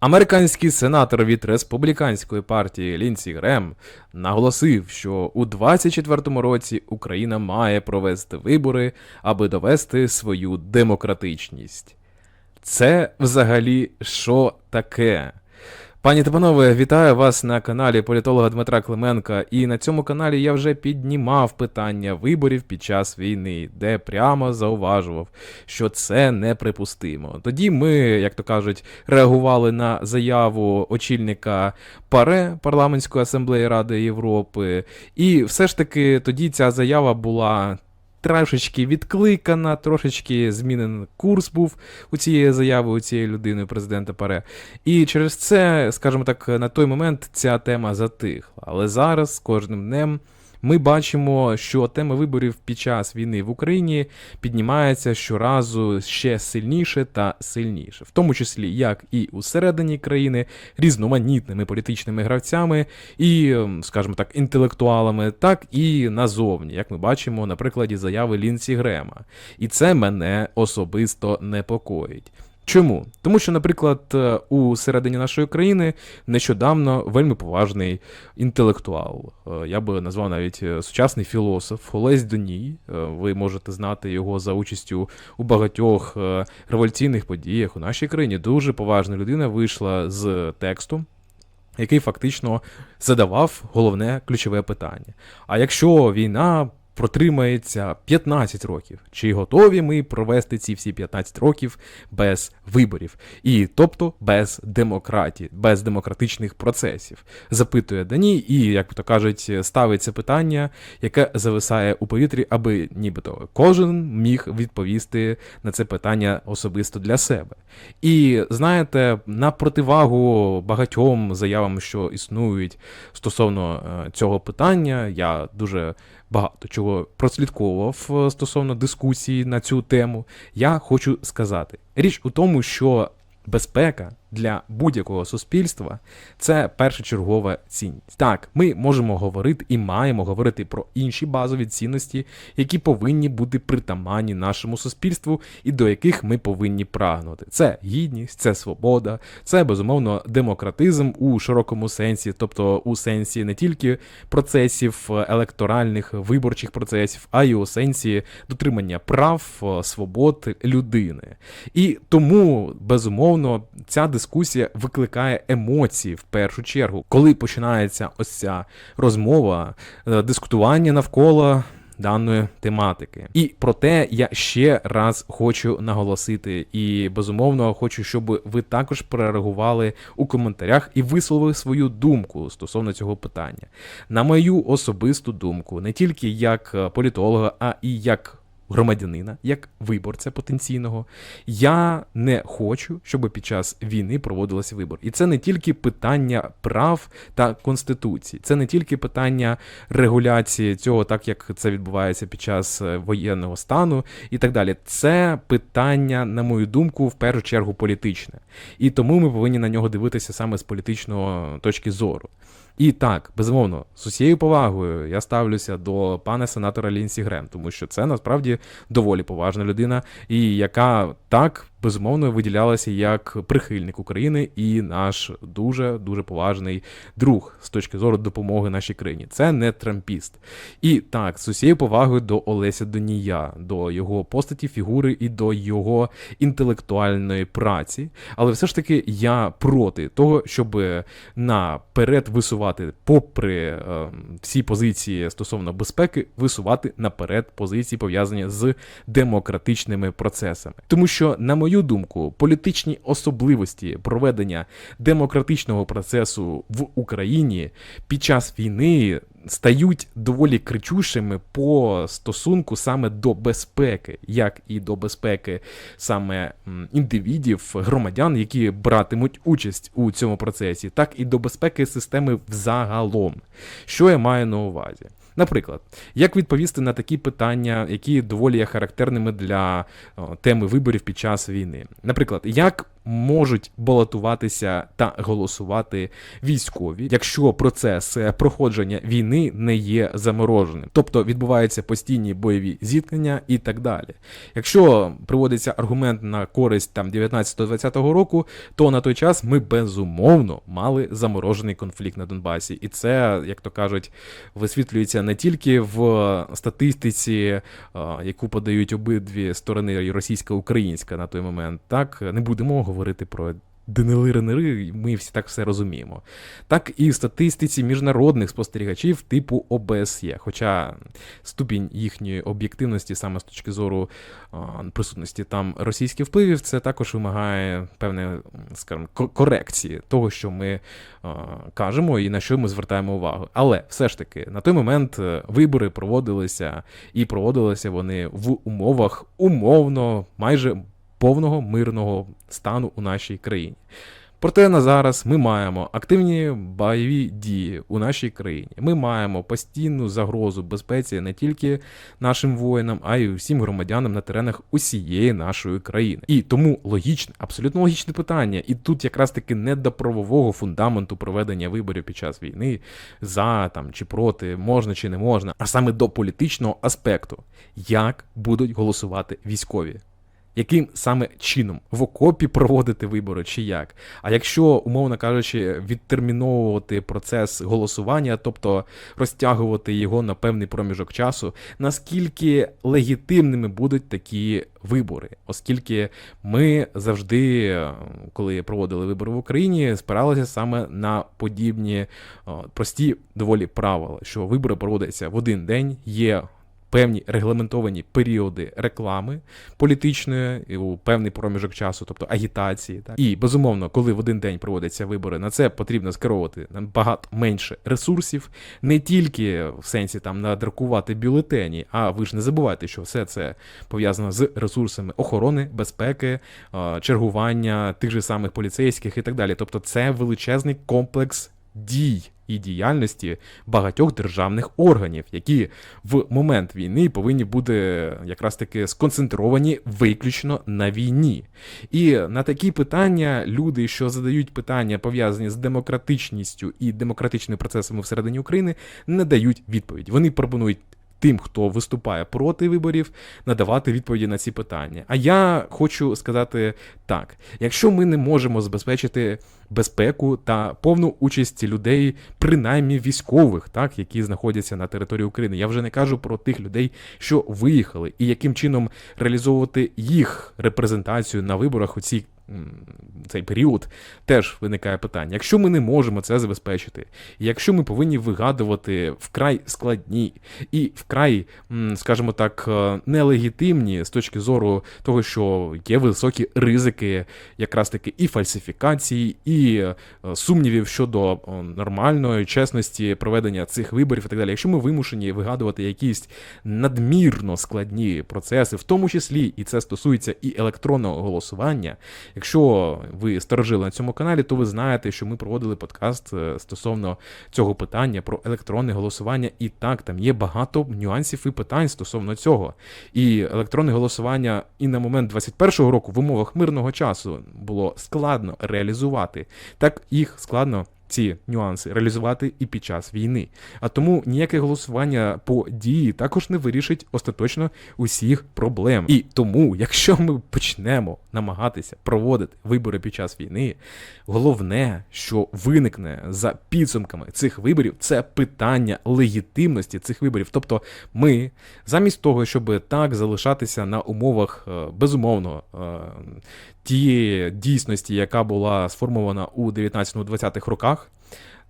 Американський сенатор від республіканської партії Лінсі Грем наголосив, що у 2024 році Україна має провести вибори, аби довести свою демократичність. Це взагалі що таке? Пані та панове, вітаю вас на каналі політолога Дмитра Клименка. І на цьому каналі я вже піднімав питання виборів під час війни, де прямо зауважував, що це неприпустимо. Тоді ми, як то кажуть, реагували на заяву очільника ПАРЕ парламентської асамблеї Ради Європи. І все ж таки тоді ця заява була. Трошечки відкликана, трошечки змінений курс був у цієї заяви, у цієї людини, президента Паре. І через це, скажімо так, на той момент ця тема затихла. Але зараз з кожним днем ми бачимо, що тема виборів під час війни в Україні піднімається щоразу ще сильніше та сильніше, в тому числі як і усередині країни, різноманітними політичними гравцями і, ем, скажімо так, інтелектуалами, так і назовні, як ми бачимо на прикладі заяви Лінсі Грема. І це мене особисто непокоїть. Чому? Тому що, наприклад, е, у середині нашої країни нещодавно вельми поважний інтелектуал. е, Я би назвав навіть е, сучасний філософ Олесь Доній. Ви можете знати його за участю у багатьох революційних подіях у нашій країні. Дуже поважна людина вийшла з тексту. Який фактично задавав головне ключове питання. А якщо війна протримається 15 років, чи готові ми провести ці всі 15 років без виборів, і тобто без демократії, без демократичних процесів, запитує Дані, і, як то кажуть, ставиться питання, яке зависає у повітрі, аби нібито кожен міг відповісти на це питання особисто для себе. І знаєте, на противагу багатьом заявам, що існують стосовно е, цього питання, я дуже багато чого прослідковував е, стосовно дискусії на цю тему. Я хочу сказати: річ у тому, що безпека для будь-якого суспільства це першочергова цінність. Так, ми можемо говорити і маємо говорити про інші базові цінності, які повинні бути притаманні нашому суспільству і до яких ми повинні прагнути. Це гідність, це свобода, це безумовно демократизм у широкому сенсі, тобто у сенсі не тільки процесів е, електоральних виборчих процесів, а й у сенсі дотримання прав, е, свобод людини. І тому безумовно ця дискусія викликає емоції в першу чергу, коли починається ось ця розмова, е, дискутування навколо. Даної тематики, і про те я ще раз хочу наголосити, і безумовно хочу, щоб ви також прореагували у коментарях і висловили свою думку стосовно цього питання. На мою особисту думку, не тільки як е, політолога, а і як громадянина, як виборця потенційного, я не хочу, щоб під час війни проводилися вибори. І це не тільки питання прав та конституції, це не тільки питання регуляції цього, так як це відбувається під час е, воєнного стану і так далі. Це питання, на мою думку, в першу чергу політичне. І тому ми повинні на нього дивитися саме з політичного точки зору. І так, безумовно, з усією повагою я ставлюся до пана сенатора Лінсі Грем, тому що це насправді доволі поважна людина, і яка так безумовно виділялася як прихильник України і наш дуже дуже поважний друг з точки зору допомоги нашій країні. Це не трампіст. І так, з усією повагою до Олеся Донія, до його постаті, фігури і до його інтелектуальної праці. Але все ж таки я проти того, щоб наперед висувати, попри е, всі позиції стосовно безпеки, висувати наперед позиції пов'язані з демократичними процесами. Тому що, на мою думку, політичні особливості проведення демократичного процесу в Україні під час війни стають доволі кричущими по стосунку саме до безпеки, як і до безпеки саме індивідів, громадян, які братимуть участь у цьому процесі, так і до безпеки системи взагалом. Що я маю на увазі? Наприклад, як відповісти на такі питання, які доволі є характерними для теми виборів під час війни? Наприклад, як можуть балотуватися та голосувати військові, якщо процес е, проходження війни не є замороженим, тобто відбуваються постійні бойові зіткнення і так далі. Якщо приводиться аргумент на користь там 19-20 року, то на той час ми безумовно мали заморожений конфлікт на Донбасі, і це, як то кажуть, висвітлюється не тільки в статистиці, е, яку подають обидві сторони, і російська і українська на той момент. Так не будемо говорити про. ДНЛ РНР, ми всі так все розуміємо. Так і в статистиці міжнародних спостерігачів типу ОБСЄ. Хоча ступінь їхньої об'єктивності, саме з точки зору присутності там російських впливів, це також вимагає певної, скажімо, корекції того, що ми кажемо і на що ми звертаємо увагу. Але все ж таки, на той момент е, вибори проводилися і проводилися вони в умовах умовно майже повного мирного стану у нашій країні. Проте на зараз ми маємо активні бойові дії у нашій країні. Ми маємо постійну загрозу безпеці не тільки нашим воїнам, а й всім громадянам на теренах усієї нашої країни. І тому логічне, абсолютно логічне питання. І тут якраз таки не до правового фундаменту проведення виборів під час війни за там чи проти, можна чи не можна, а саме до політичного аспекту, як будуть голосувати військові яким саме чином в окопі проводити вибори чи як. А якщо, умовно кажучи, відтерміновувати процес голосування, тобто розтягувати його на певний проміжок часу, наскільки легітимними будуть такі вибори, оскільки ми завжди, коли проводили вибори в Україні, спиралися саме на подібні прості доволі правила, що вибори проводяться в один день, є певні регламентовані періоди реклами політичної у певний проміжок часу, тобто агітації. Так? І безумовно, коли в один день проводяться вибори, на це потрібно скеровувати набагато менше ресурсів, не тільки в сенсі там надрукувати бюлетені, а ви ж не забувайте, що все це пов'язано з ресурсами охорони, безпеки, чергування тих же самих поліцейських і так далі. Тобто, це величезний комплекс дій і діяльності багатьох державних органів, які в момент війни повинні бути якраз таки сконцентровані виключно на війні. І на такі питання люди, що задають питання пов'язані з демократичністю і демократичними процесами всередині України, не дають відповідь. Вони пропонують. Тим, хто виступає проти виборів, надавати відповіді на ці питання. А я хочу сказати так: якщо ми не можемо забезпечити безпеку та повну участь людей, принаймні військових, так які знаходяться на території України. Я вже не кажу про тих людей, що виїхали, і яким чином реалізовувати їх репрезентацію на виборах у цій. Цей період теж виникає питання. Якщо ми не можемо це забезпечити, якщо ми повинні вигадувати вкрай складні і вкрай, скажімо так, е, нелегітимні з точки зору того, що є високі ризики, якраз таки і фальсифікації, і е, сумнівів щодо е, нормальної чесності проведення цих виборів і так далі. Якщо ми вимушені вигадувати якісь надмірно складні процеси, в тому числі і це стосується і електронного голосування. Якщо ви сторожили на цьому каналі, то ви знаєте, що ми проводили подкаст е, стосовно цього питання про електронне голосування. І так, там є багато нюансів і питань стосовно цього. І електронне голосування і на момент 21-го року в умовах мирного часу було складно реалізувати, так їх складно. Ці нюанси реалізувати і під час війни. А тому ніяке голосування по дії також не вирішить остаточно усіх проблем. І тому, якщо ми почнемо намагатися проводити вибори під час війни, головне, що виникне за підсумками цих виборів, це питання легітимності цих виборів. Тобто, ми замість того, щоб так залишатися на умовах е, безумовно е, тієї дійсності, яка була сформована у 19-20-х роках руках.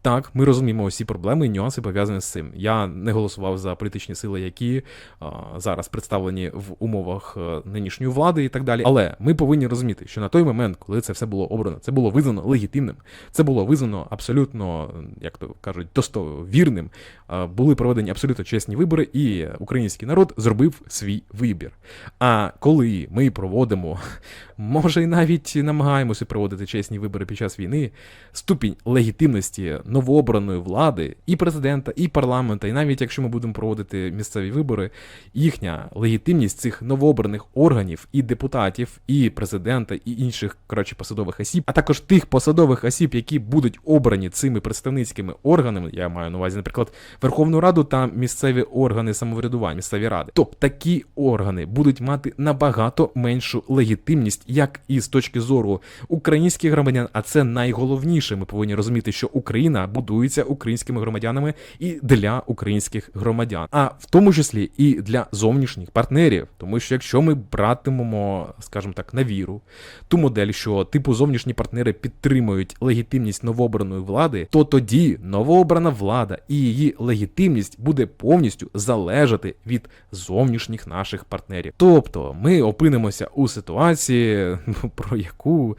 Так, ми розуміємо усі проблеми і нюанси пов'язані з цим. Я не голосував за політичні сили, які а, зараз представлені в умовах е, нинішньої влади і так далі. Але ми повинні розуміти, що на той момент, коли це все було обрано, це було визнано легітимним, це було визнано абсолютно, як то кажуть, достовірним. А, були проведені абсолютно чесні вибори, і український народ зробив свій вибір. А коли ми проводимо, може і навіть намагаємося проводити чесні вибори під час війни, ступінь легітимності новообраної влади, і президента, і парламента, і навіть якщо ми будемо проводити місцеві вибори, їхня легітимність цих новообраних органів і депутатів, і президента, і інших коротше посадових осіб, а також тих посадових осіб, які будуть обрані цими представницькими органами. Я маю на увазі, наприклад, Верховну Раду та місцеві органи самоврядування, місцеві ради. Тобто такі органи будуть мати набагато меншу легітимність, як і з точки зору українських громадян. А це найголовніше. Ми повинні розуміти, що Україна будується українськими громадянами і для українських громадян, а в тому числі і для зовнішніх партнерів. Тому що якщо ми братимемо, скажімо так, на віру ту модель, що типу зовнішні партнери підтримують легітимність новообраної влади, то тоді новообрана влада і її легітимність буде повністю залежати від зовнішніх наших партнерів. Тобто ми опинимося у ситуації, ну, про яку.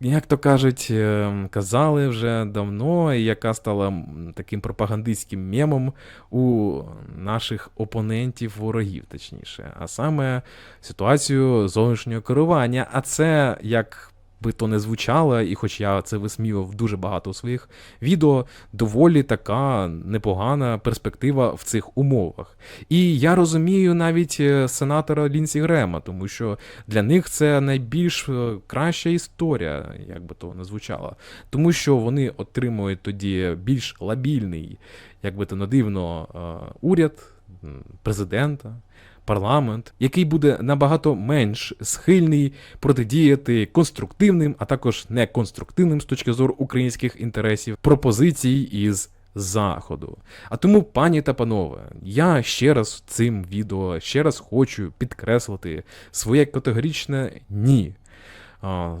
Як то кажуть, е, казали вже давно, і яка стала таким пропагандистським мемом у наших опонентів, ворогів, точніше, а саме ситуацію зовнішнього керування. А це як. Би то не звучало, і хоч я це висміював дуже багато у своїх відео, доволі така непогана перспектива в цих умовах. І я розумію навіть е, сенатора Лінсі Грема, тому що для них це найбільш е, краща історія, як би то не звучало. Тому що вони отримують тоді більш лабільний, як би то не дивно, е, уряд, президента. Парламент, який буде набагато менш схильний протидіяти конструктивним, а також неконструктивним з точки зору українських інтересів пропозицій із заходу. А тому, пані та панове, я ще раз цим відео ще раз хочу підкреслити своє категоричне ні.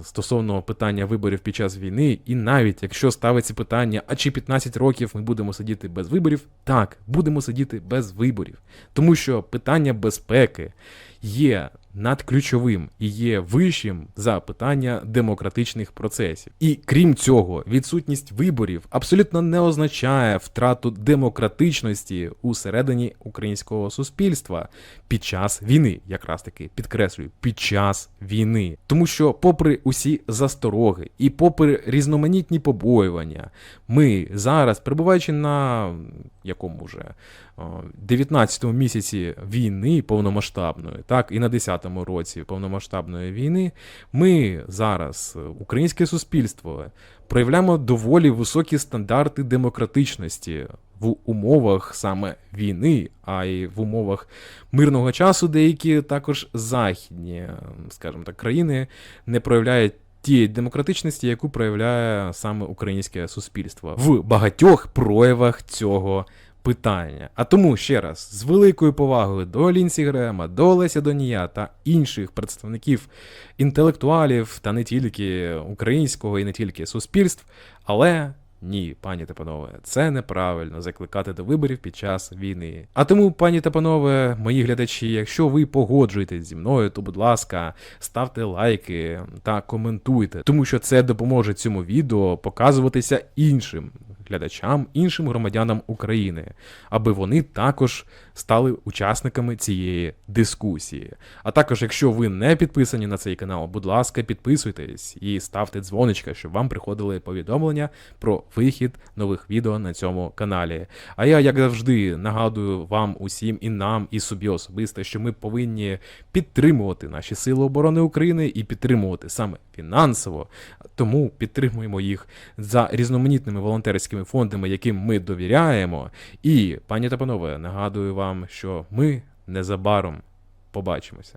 Стосовно питання виборів під час війни, і навіть якщо ставиться питання, а чи 15 років ми будемо сидіти без виборів, так, будемо сидіти без виборів. Тому що питання безпеки є надключовим і є вищим за питання демократичних процесів. І крім цього, відсутність виборів абсолютно не означає втрату демократичності усередині українського суспільства під час війни, якраз таки підкреслюю, під час війни. Тому що, попри усі застороги і попри різноманітні побоювання, ми зараз, перебуваючи на якому вже 19-му місяці війни повномасштабної, так і на 10-му році повномасштабної війни, ми зараз, е, українське суспільство, проявляємо доволі високі стандарти демократичності в умовах саме війни, а й в умовах мирного часу, деякі також західні, е, скажімо так, країни не проявляють. Тієї демократичності, яку проявляє саме українське суспільство в багатьох проявах цього питання. А тому ще раз з великою повагою до Лінсі Грема, до Олеся Донія та інших представників інтелектуалів та не тільки українського і не тільки суспільств, але. Ні, пані та панове, це неправильно закликати до виборів під час війни. А тому, пані та панове, мої глядачі, якщо ви погоджуєтесь зі мною, то будь ласка, ставте лайки та коментуйте, тому що це допоможе цьому відео показуватися іншим глядачам, іншим громадянам України, аби вони також стали учасниками цієї дискусії. А також, якщо ви не підписані на цей канал, будь ласка, підписуйтесь і ставте дзвоничка, щоб вам приходили повідомлення про вихід нових відео на цьому каналі. А я, як завжди, нагадую вам усім і нам, і собі особисто, що ми повинні підтримувати наші сили оборони України і підтримувати саме фінансово. Тому підтримуємо їх за різноманітними волонтерськими фондами, яким ми довіряємо. І, пані та панове, нагадую вам, що ми незабаром побачимося.